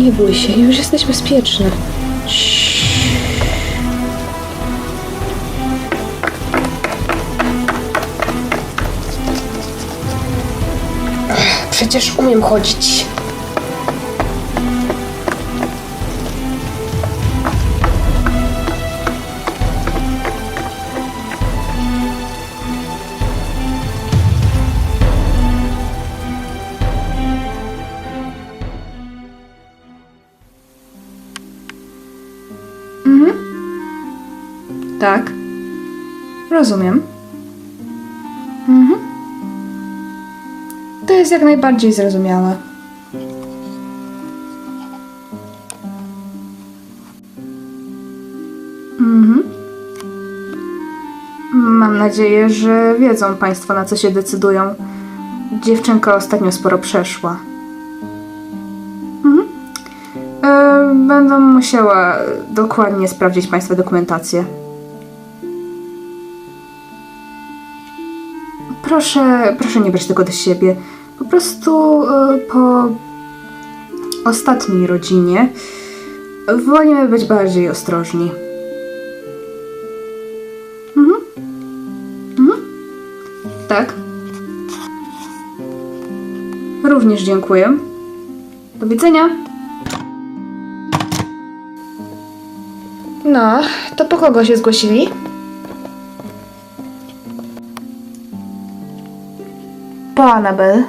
Nie bój się, już jesteś bezpieczny. Przecież umiem chodzić. Tak. Rozumiem. Mhm. To jest jak najbardziej zrozumiałe. Mhm. Mam nadzieję, że wiedzą Państwo, na co się decydują. Dziewczynka ostatnio sporo przeszła. Będę musiała dokładnie sprawdzić Państwa dokumentację. Proszę, proszę nie brać tego do siebie. Po prostu e, po ostatniej rodzinie wolimy być bardziej ostrożni. Mhm. Mhm. Tak. Również dziękuję. Do widzenia. No, to po kogo się zgłosili? Po Anabel.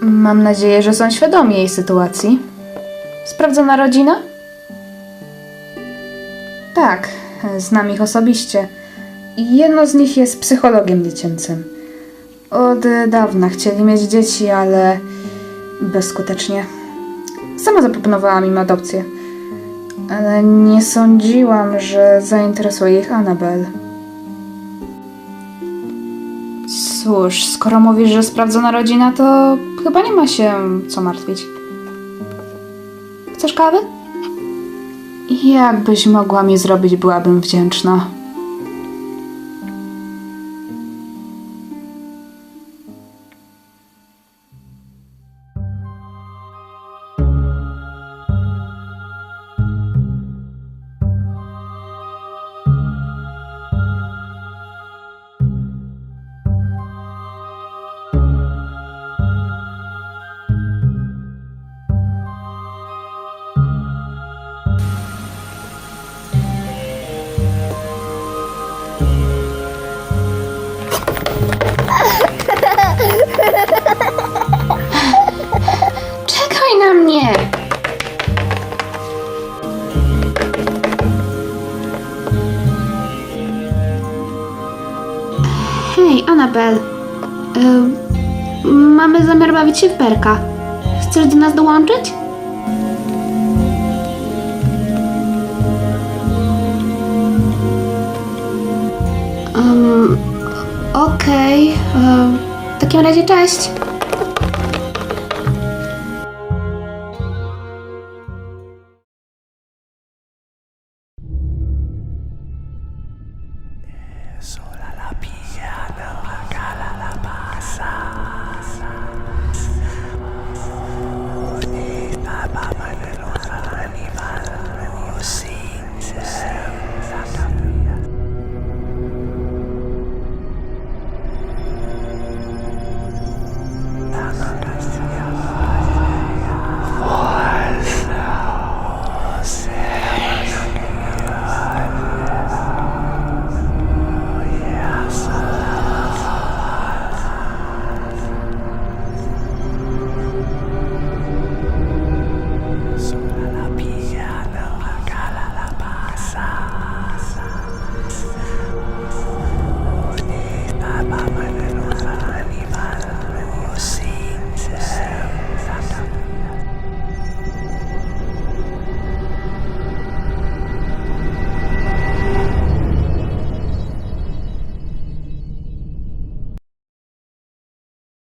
Mam nadzieję, że są świadomi jej sytuacji. Sprawdzona rodzina? Tak, znam ich osobiście. Jedno z nich jest psychologiem dziecięcym. Od dawna chcieli mieć dzieci, ale bezskutecznie. Sama zaproponowałam im adopcję. Ale nie sądziłam, że zainteresuje ich Anabel. Cóż, skoro mówisz, że sprawdzona rodzina, to chyba nie ma się co martwić. Chcesz kawy? Jakbyś mogła mi zrobić, byłabym wdzięczna. Anabel. Mamy zamiar bawić się w berka. Chcesz do nas dołączyć? Um, Okej. y, w takim razie cześć. Sola